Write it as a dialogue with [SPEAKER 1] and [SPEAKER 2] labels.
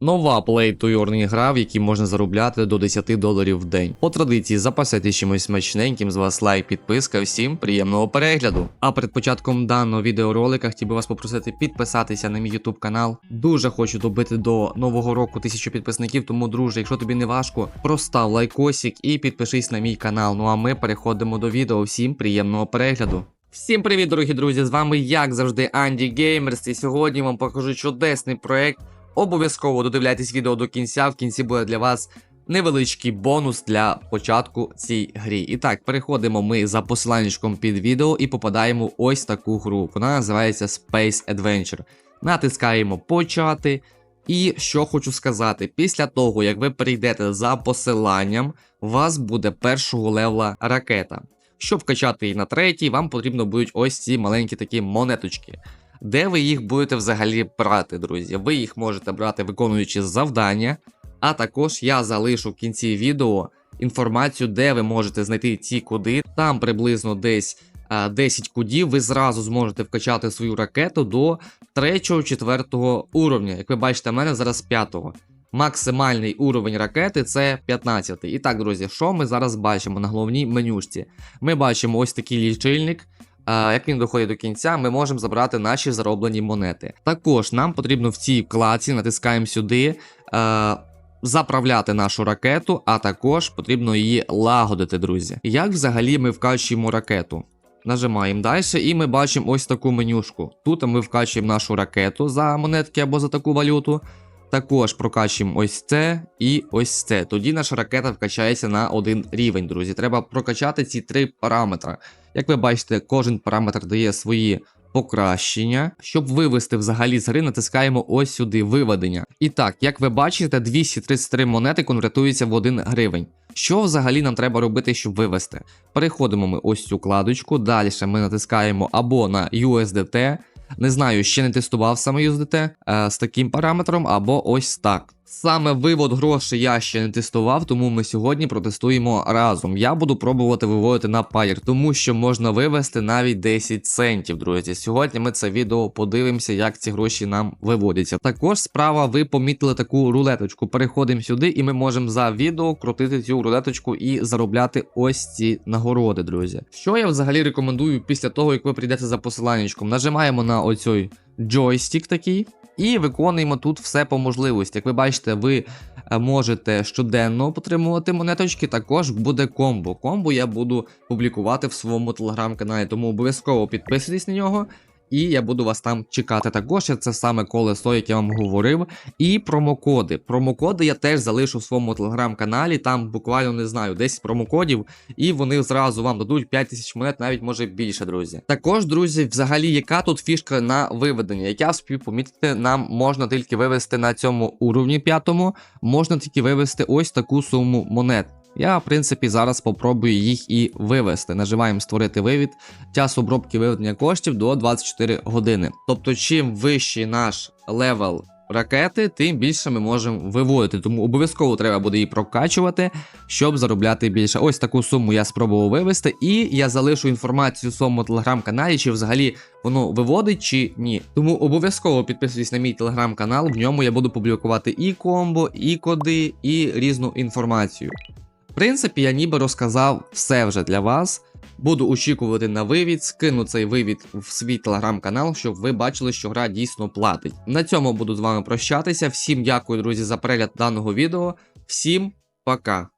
[SPEAKER 1] Нова Play to Earn гра, в якій можна заробляти до 10 доларів в день. По традиції запасайтесь чимось смачненьким, з вас лайк, підписка, всім приємного перегляду. А перед початком даного відеоролика хотів би вас попросити підписатися на мій YouTube канал. Дуже хочу добити до нового року тисячу підписників, тому, друже, якщо тобі не важко, простав лайкосик і підпишись на мій канал. Ну а ми переходимо до відео. Всім приємного перегляду. Всім привіт, дорогі друзі! З вами, як завжди, Анді Геймерс, і сьогодні вам покажу чудесний проект. Обов'язково додивляйтесь відео до кінця. В кінці буде для вас невеличкий бонус для початку цій грі. І так, переходимо ми за посиланнячком під відео і попадаємо ось таку гру. Вона називається Space Adventure. Натискаємо почати. І що хочу сказати, після того, як ви перейдете за посиланням, у вас буде першого левла ракета. Щоб вкачати її на третій, вам потрібно будуть ось ці маленькі такі монеточки. Де ви їх будете взагалі брати, друзі? Ви їх можете брати, виконуючи завдання, а також я залишу в кінці відео інформацію, де ви можете знайти ці куди. Там приблизно десь а, 10 кудів, ви зразу зможете вкачати свою ракету до 3-4 уровня. Як ви бачите, в мене зараз 5-го. Максимальний уровень ракети це 15. І так, друзі, що ми зараз бачимо на головній менюшці? Ми бачимо ось такий лічильник. Як він доходить до кінця, ми можемо забрати наші зароблені монети. Також нам потрібно в цій вкладці, натискаємо сюди, а, заправляти нашу ракету, а також потрібно її лагодити, друзі. Як взагалі ми вкачуємо ракету? Нажимаємо далі, і ми бачимо ось таку менюшку. Тут ми вкачуємо нашу ракету за монетки або за таку валюту. Також прокачуємо ось це і ось це. Тоді наша ракета вкачається на один рівень, друзі. Треба прокачати ці три параметри. Як ви бачите, кожен параметр дає свої покращення. Щоб вивести взагалі з гри, натискаємо ось сюди виведення. І так, як ви бачите, 233 монети конвертуються в 1 гривень. Що взагалі нам треба робити, щоб вивести? Переходимо ми ось цю кладочку. Далі ми натискаємо або на USDT. Не знаю, ще не тестував саме USDT е, з таким параметром, або ось так. Саме вивод грошей я ще не тестував, тому ми сьогодні протестуємо разом. Я буду пробувати виводити на Payer, тому що можна вивести навіть 10 центів, друзі. Сьогодні ми це відео подивимося, як ці гроші нам виводяться. Також справа ви помітили таку рулеточку. Переходимо сюди, і ми можемо за відео крутити цю рулеточку і заробляти ось ці нагороди, друзі. Що я взагалі рекомендую після того, як ви прийдете за посиланнячком? Нажимаємо на оцей джойстик такий. І виконуємо тут все по можливості. Як ви бачите, ви е, можете щоденно отримувати монеточки. Також буде комбо. Комбо я буду публікувати в своєму телеграм-каналі, тому обов'язково підписуйтесь на нього. І я буду вас там чекати. Також це саме колесо, яке я вам говорив. І промокоди. Промокоди я теж залишу в своєму телеграм-каналі. Там буквально не знаю, 10 промокодів, і вони зразу вам дадуть 5000 монет, навіть може більше, друзі. Також, друзі, взагалі, яка тут фішка на виведення? Як я вспів помітити, нам можна тільки вивести на цьому уровні п'ятому, можна тільки вивести ось таку суму монет. Я, в принципі, зараз попробую їх і вивести. Нажимаємо створити вивід. Час обробки виведення коштів до 24 години. Тобто, чим вищий наш левел ракети, тим більше ми можемо виводити. Тому обов'язково треба буде її прокачувати, щоб заробляти більше. Ось таку суму я спробував вивести, і я залишу інформацію в своєму телеграм-каналі, чи взагалі воно виводить чи ні. Тому обов'язково підписуйтесь на мій телеграм-канал. В ньому я буду публікувати і комбо, і коди, і різну інформацію. Принципі, я ніби розказав все вже для вас. Буду очікувати на вивід, скину цей вивід в свій телеграм-канал, щоб ви бачили, що гра дійсно платить. На цьому буду з вами прощатися. Всім дякую, друзі, за перегляд даного відео. Всім пока!